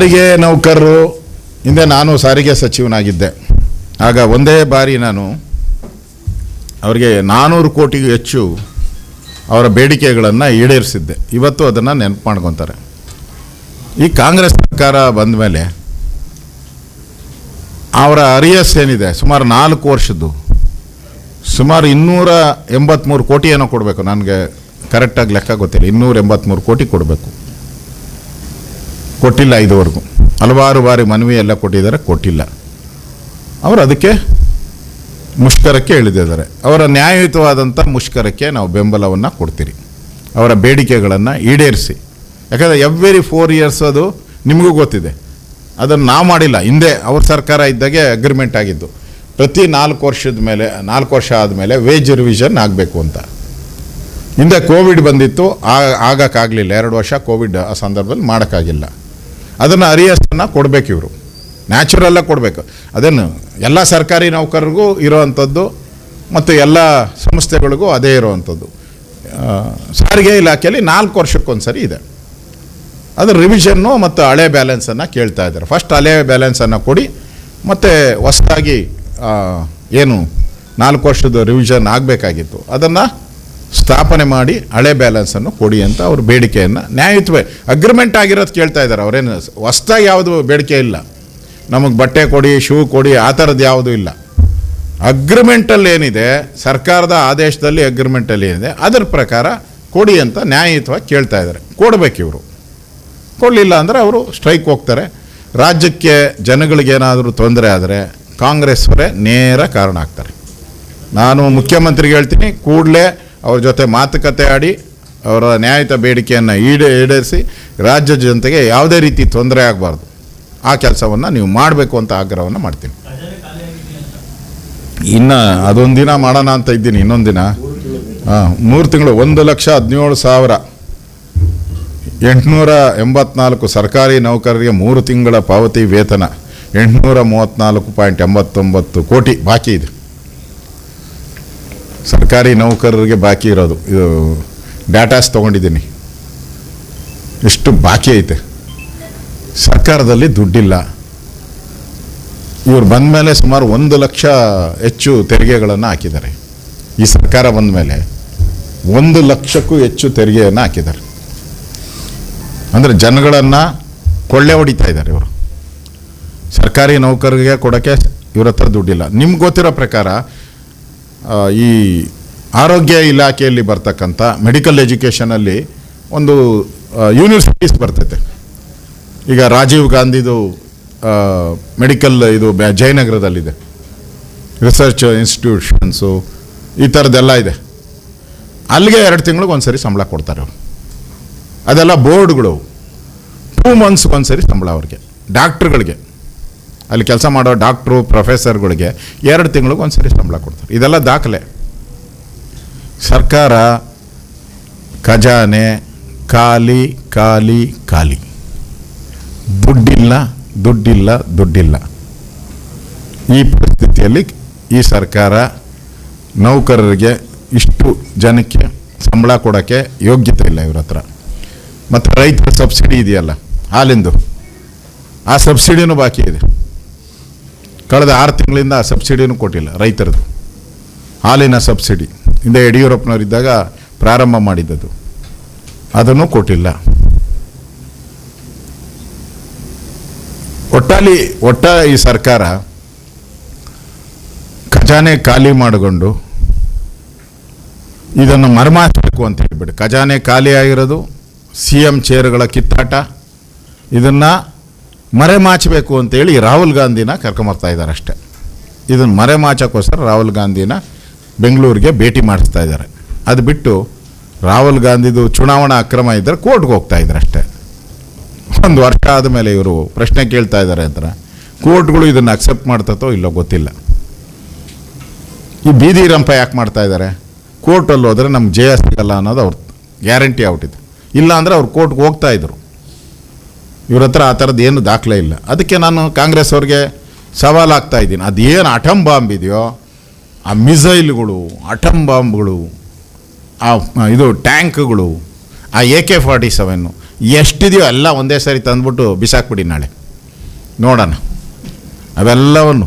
ಸಾರಿಗೆ ನೌಕರರು, ಹಿಂದೆ ನಾನು ಸಾರಿಗೆ ಸಚಿವನಾಗಿದ್ದೆ. ಆಗ ಒಂದೇ ಬಾರಿ ನಾನು ಅವರಿಗೆ ನಾನ್ನೂರು ಕೋಟಿಗೂ ಹೆಚ್ಚು ಅವರ ಬೇಡಿಕೆಗಳನ್ನು ಈಡೇರಿಸಿದ್ದೆ. ಇವತ್ತು ಅದನ್ನು ನೆನಪು ಮಾಡ್ಕೊತಾರೆ. ಈ ಕಾಂಗ್ರೆಸ್ ಸರ್ಕಾರ ಬಂದ ಮೇಲೆ ಅವರ ಅರಿಯಸ್ ಏನಿದೆ? ಸುಮಾರು ನಾಲ್ಕು ವರ್ಷದ್ದು. ಸುಮಾರು ಇನ್ನೂರ ಎಂಬತ್ತ್ಮೂರು ಕೋಟಿ ಏನೋ ಕೊಡಬೇಕು. ನನಗೆ ಕರೆಕ್ಟಾಗಿ ಲೆಕ್ಕ ಗೊತ್ತಿಲ್ಲ. ಇನ್ನೂರ ಎಂಬತ್ತ್ಮೂರು ಕೋಟಿ ಕೊಡಬೇಕು. ಕೊಟ್ಟಿಲ್ಲ ಇದುವರೆಗೂ. ಹಲವಾರು ಬಾರಿ ಮನವಿ ಎಲ್ಲ ಕೊಟ್ಟಿದ್ದಾರೆ, ಕೊಟ್ಟಿಲ್ಲ. ಅವರು ಅದಕ್ಕೆ ಮುಷ್ಕರಕ್ಕೆ ಇಳಿದಿದ್ದಾರೆ. ಅವರ ನ್ಯಾಯಯುತವಾದಂಥ ಮುಷ್ಕರಕ್ಕೆ ನಾವು ಬೆಂಬಲವನ್ನು ಕೊಡ್ತೀರಿ. ಅವರ ಬೇಡಿಕೆಗಳನ್ನು ಈಡೇರಿಸಿ. ಯಾಕಂದರೆ ಎವ್ರಿ ಫೋರ್ ಇಯರ್ಸ್ ಅದು ನಿಮಗೂ ಗೊತ್ತಿದೆ. ಅದನ್ನು ನಾವು ಮಾಡಿಲ್ಲ. ಹಿಂದೆ ಅವ್ರ ಸರ್ಕಾರ ಇದ್ದಾಗೆ ಅಗ್ರಿಮೆಂಟ್ ಆಗಿದ್ದು. ಪ್ರತಿ ನಾಲ್ಕು ವರ್ಷದ ಮೇಲೆ, ನಾಲ್ಕು ವರ್ಷ ಆದಮೇಲೆ ವೇಜ್ ರಿವಿಷನ್ ಆಗಬೇಕು ಅಂತ. ಹಿಂದೆ ಕೋವಿಡ್ ಬಂದಿತ್ತು ಆಗ ಆಗೋಕ್ಕಾಗಲಿಲ್ಲ. ಎರಡು ವರ್ಷ ಕೋವಿಡ್ ಆ ಸಂದರ್ಭದಲ್ಲಿ ಮಾಡೋಕ್ಕಾಗಿಲ್ಲ. ಅದನ್ನು ಅರಿಯಸ್ಟನ್ನು ಕೊಡಬೇಕು ಇವರು. ನ್ಯಾಚುರಲ್ಲಾಗಿ ಕೊಡಬೇಕು. ಅದನ್ನು ಎಲ್ಲ ಸರ್ಕಾರಿ ನೌಕರರಿಗೂ ಇರೋವಂಥದ್ದು ಮತ್ತು ಎಲ್ಲ ಸಂಸ್ಥೆಗಳಿಗೂ ಅದೇ ಇರೋವಂಥದ್ದು. ಸಾರಿಗೆ ಇಲಾಖೆಯಲ್ಲಿ ನಾಲ್ಕು ವರ್ಷಕ್ಕೊಂದ್ಸರಿ ಇದೆ. ಅದು ರಿವಿಷನ್ನು ಮತ್ತು ಹಳೆ ಬ್ಯಾಲೆನ್ಸನ್ನು ಕೇಳ್ತಾ ಇದ್ದಾರೆ. ಫಸ್ಟ್ ಹಳೆ ಬ್ಯಾಲೆನ್ಸನ್ನು ಕೊಡಿ, ಮತ್ತು ಹೊಸದಾಗಿ ಏನು ನಾಲ್ಕು ವರ್ಷದ ರಿವಿಷನ್ ಆಗಬೇಕಾಗಿತ್ತು. ಅದನ್ನು ಸ್ಥಾಪನೆ ಮಾಡಿ ಹಳೆ ಬ್ಯಾಲೆನ್ಸನ್ನು ಕೊಡಿ ಅಂತ ಅವ್ರ ಬೇಡಿಕೆಯನ್ನು, ನ್ಯಾಯಯುತವೇ. ಅಗ್ರಿಮೆಂಟ್ ಆಗಿರೋದು ಕೇಳ್ತಾ ಇದ್ದಾರೆ ಅವರೇನು ಹೊಸ್ದಾಗಿ ಯಾವುದು ಬೇಡಿಕೆ ಇಲ್ಲ. ನಮಗೆ ಬಟ್ಟೆ ಕೊಡಿ ಶೂ ಕೊಡಿ, ಆ ಥರದ್ದು ಯಾವುದೂ ಇಲ್ಲ. ಅಗ್ರಿಮೆಂಟಲ್ಲಿ ಏನಿದೆ, ಸರ್ಕಾರದ ಆದೇಶದಲ್ಲಿ ಅಗ್ರಿಮೆಂಟಲ್ಲಿ ಏನಿದೆ, ಅದರ ಪ್ರಕಾರ ಕೊಡಿ ಅಂತ ನ್ಯಾಯಯುತವಾಗಿ ಕೇಳ್ತಾ ಇದ್ದಾರೆ. ಕೊಡಬೇಕು ಇವರು. ಕೊಡಲಿಲ್ಲ ಅಂದರೆ ಅವರು ಸ್ಟ್ರೈಕ್ ಹೋಗ್ತಾರೆ. ರಾಜ್ಯಕ್ಕೆ ಜನಗಳಿಗೇನಾದರೂ ತೊಂದರೆ ಆದರೆ ಕಾಂಗ್ರೆಸ್ವರೇ ನೇರ ಕಾರಣ ಆಗ್ತಾರೆ. ನಾನು ಮುಖ್ಯಮಂತ್ರಿಗೆ ಹೇಳ್ತೀನಿ, ಕೂಡಲೇ ಅವ್ರ ಜೊತೆ ಮಾತುಕತೆ ಆಡಿ ಅವರ ನ್ಯಾಯಿತ ಬೇಡಿಕೆಯನ್ನು ಈಡೇ, ಈಡೇರಿಸಿ ರಾಜ್ಯ ಜನತೆಗೆ ಯಾವುದೇ ರೀತಿ ತೊಂದರೆ ಆಗಬಾರ್ದು. ಆ ಕೆಲಸವನ್ನು ನೀವು ಮಾಡಬೇಕು ಅಂತ ಆಗ್ರಹವನ್ನು ಮಾಡ್ತೀನಿ. ಇನ್ನು ಅದೊಂದು ದಿನ ಮಾಡೋಣ ಅಂತ ಇದ್ದೀನಿ, ಇನ್ನೊಂದು ದಿನ. ಹಾಂ ಮೂರು ತಿಂಗಳು, ಒಂದು ಲಕ್ಷ ಹದಿನೇಳು ಸಾವಿರ. ಎಂಟುನೂರ ಎಂಬತ್ನಾಲ್ಕು ಸರ್ಕಾರಿ ನೌಕರರಿಗೆ ಮೂರು ತಿಂಗಳ ಪಾವತಿ ವೇತನ. ಎಂಟುನೂರ ಮೂವತ್ತ್ನಾಲ್ಕು ಪಾಯಿಂಟ್ ಎಂಬತ್ತೊಂಬತ್ತು ಕೋಟಿ ಬಾಕಿ ಇದೆ. ಸರ್ಕಾರಿ ನೌಕರರಿಗೆ ಬಾಕಿ ಇರೋದು. ಇದು ಡಾಟಾಸ್ ತೊಗೊಂಡಿದ್ದೀನಿ. ಎಷ್ಟು ಬಾಕಿ ಐತೆ. ಸರ್ಕಾರದಲ್ಲಿ ದುಡ್ಡಿಲ್ಲ. ಇವ್ರು ಬಂದ ಮೇಲೆ ಸುಮಾರು ಒಂದು ಲಕ್ಷ ಹೆಚ್ಚು ತೆರಿಗೆಗಳನ್ನು ಹಾಕಿದ್ದಾರೆ. ಈ ಸರ್ಕಾರ ಬಂದ ಮೇಲೆ ಒಂದು ಲಕ್ಷಕ್ಕೂ ಹೆಚ್ಚು ತೆರಿಗೆಯನ್ನು ಹಾಕಿದ್ದಾರೆ. ಅಂದರೆ ಜನಗಳನ್ನು ಕೊಳ್ಳೆ ಹೊಡಿತಾ ಇದ್ದಾರೆ ಇವರು. ಸರ್ಕಾರಿ ನೌಕರರಿಗೆ ಕೊಡೋಕ್ಕೆ ಇವ್ರ ಹತ್ರ ದುಡ್ಡಿಲ್ಲ. ನಿಮ್ಗೆ ಗೊತ್ತಿರೋ ಪ್ರಕಾರ ಈ ಆರೋಗ್ಯ ಇಲಾಖೆಯಲ್ಲಿ ಬರ್ತಕ್ಕಂಥ ಮೆಡಿಕಲ್ ಎಜುಕೇಷನಲ್ಲಿ ಒಂದು ಯೂನಿವರ್ಸಿಟೀಸ್ ಬರ್ತೈತೆ. ಈಗ ರಾಜೀವ್ ಗಾಂಧಿದು ಮೆಡಿಕಲ್ ಇದು ಜಯನಗರದಲ್ಲಿದೆ. ರಿಸರ್ಚ್ ಇನ್ಸ್ಟಿಟ್ಯೂಷನ್ಸು ಈ ಥರದ್ದೆಲ್ಲ ಇದೆ. ಅಲ್ಲಿಗೆ ಎರಡು ತಿಂಗಳಿಗೆ ಒಂದ್ಸರಿ ಸಂಬಳ ಕೊಡ್ತಾರೆ ಅವರು. ಅದೆಲ್ಲ ಬೋರ್ಡ್ಗಳು ಟೂ ಮಂತ್ಸ್ಗೆ ಒಂದ್ಸರಿ ಸಂಬಳ ಅವ್ರಿಗೆ. ಡಾಕ್ಟ್ರುಗಳಿಗೆ ಅಲ್ಲಿ ಕೆಲಸ ಮಾಡೋ ಡಾಕ್ಟ್ರು, ಪ್ರೊಫೆಸರ್ಗಳಿಗೆ ಎರಡು ತಿಂಗಳಿಗೆ ಒಂದ್ಸರಿ ಸಂಬಳ ಕೊಡ್ತಾರೆ. ಇದೆಲ್ಲ ದಾಖಲೆ. ಸರ್ಕಾರ ಖಜಾನೆ, ಖಾಲಿ ಖಾಲಿ ಖಾಲಿ. ದುಡ್ಡಿಲ್ಲ ದುಡ್ಡಿಲ್ಲ ದುಡ್ಡಿಲ್ಲ. ಈ ಪರಿಸ್ಥಿತಿಯಲ್ಲಿ ಈ ಸರ್ಕಾರ ನೌಕರರಿಗೆ ಇಷ್ಟು ಜನಕ್ಕೆ ಸಂಬಳ ಕೊಡೋಕ್ಕೆ ಯೋಗ್ಯತೆ ಇಲ್ಲ ಇವ್ರ ಹತ್ರ. ಮತ್ತು ರೈತರ ಸಬ್ಸಿಡಿ ಇದೆಯಲ್ಲ, ಹಾಲಿಂದು. ಆ ಸಬ್ಸಿಡಿನೂ ಬಾಕಿ ಇದೆ. ಕಳೆದ ಆರು ತಿಂಗಳಿಂದ ಆ ಸಬ್ಸಿಡಿನೂ ಕೊಟ್ಟಿಲ್ಲ ರೈತರದು. ಹಾಲಿನ ಸಬ್ಸಿಡಿ. ಹಿಂದೆ ಯಡಿಯೂರಪ್ಪನವರಿದ್ದಾಗ ಪ್ರಾರಂಭ ಮಾಡಿದ್ದದು. ಅದನ್ನು ಕೊಟ್ಟಿಲ್ಲ. ಒಟ್ಟಾಲಿ, ಒಟ್ಟ ಈ ಸರ್ಕಾರ ಖಜಾನೆ ಖಾಲಿ ಮಾಡಿಕೊಂಡು ಇದನ್ನು ಮರಮಾಚಬೇಕು ಅಂತ ಹೇಳ್ಬಿಡಿ ಖಜಾನೆ ಖಾಲಿ ಆಗಿರೋದು ಸಿ ಎಂ ಚೇರ್ಗಳ ಕಿತ್ತಾಟ. ಇದನ್ನು ಮರೆಮಾಚಬೇಕು ಅಂತೇಳಿ ರಾಹುಲ್ ಗಾಂಧಿನ ಕರ್ಕೊಂಬರ್ತಾ ಇದ್ದಾರೆ ಅಷ್ಟೆ. ಇದನ್ನು ಮರೆಮಾಚಕ್ಕೋಸ್ಕರ ರಾಹುಲ್ ಗಾಂಧಿನ ಬೆಂಗಳೂರಿಗೆ ಭೇಟಿ ಮಾಡಿಸ್ತಾ ಇದ್ದಾರೆ. ಅದು ಬಿಟ್ಟು ರಾಹುಲ್ ಗಾಂಧಿದು ಚುನಾವಣಾ ಅಕ್ರಮ ಇದ್ದರೆ ಕೋರ್ಟ್ಗೆ ಹೋಗ್ತಾ ಇದ್ದಾರೆ ಅಷ್ಟೇ. ಒಂದು ವರ್ಷ ಆದಮೇಲೆ ಇವರು ಪ್ರಶ್ನೆ ಕೇಳ್ತಾ ಇದ್ದಾರೆ ಅಂತ ಕೋರ್ಟ್ಗಳು ಇದನ್ನು ಅಕ್ಸೆಪ್ಟ್ ಮಾಡ್ತತೋ ಇಲ್ಲೋ ಗೊತ್ತಿಲ್ಲ. ಈ ಬೀದಿ ರಂಪ ಯಾಕೆ ಮಾಡ್ತಾ ಇದ್ದಾರೆ? ಕೋರ್ಟಲ್ಲಿ ಹೋದರೆ ನಮ್ಗೆ ಜಯ ಸಿಗಲ್ಲ ಅನ್ನೋದು ಅವ್ರ ಗ್ಯಾರಂಟಿ ಆಗ್ಬಿಟ್ಟಿದೆ ಇಲ್ಲ ಅಂದರೆ ಅವ್ರು ಕೋರ್ಟ್ಗೆ ಹೋಗ್ತಾ ಇದ್ರು. ಇವ್ರ ಹತ್ರ ಆ ಥರದ್ದು ಏನು ದಾಖಲೆ ಇಲ್ಲ. ಅದಕ್ಕೆ ನಾನು ಕಾಂಗ್ರೆಸ್ ಅವ್ರಿಗೆ ಸವಾಲು ಆಗ್ತಾ ಇದ್ದೀನಿ. ಅದೇನು ಅಟಮ್ ಬಾಂಬ್ ಇದೆಯೋ, ಆ ಮಿಸೈಲ್ಗಳು, ಅಟಮ್ ಬಾಂಬ್ಗಳು, ಆ ಇದು ಟ್ಯಾಂಕ್ಗಳು, ಆ ಎ ಕೆ ಫಾರ್ಟಿ ಸೆವೆನ್ನು ಎಷ್ಟಿದೆಯೋ ಎಲ್ಲ ಒಂದೇ ಸಾರಿ ತಂದ್ಬಿಟ್ಟು ಬಿಸಾಕ್ಬಿಡಿ ನಾಳೆ. ನೋಡೋಣ. ಅವೆಲ್ಲವನ್ನು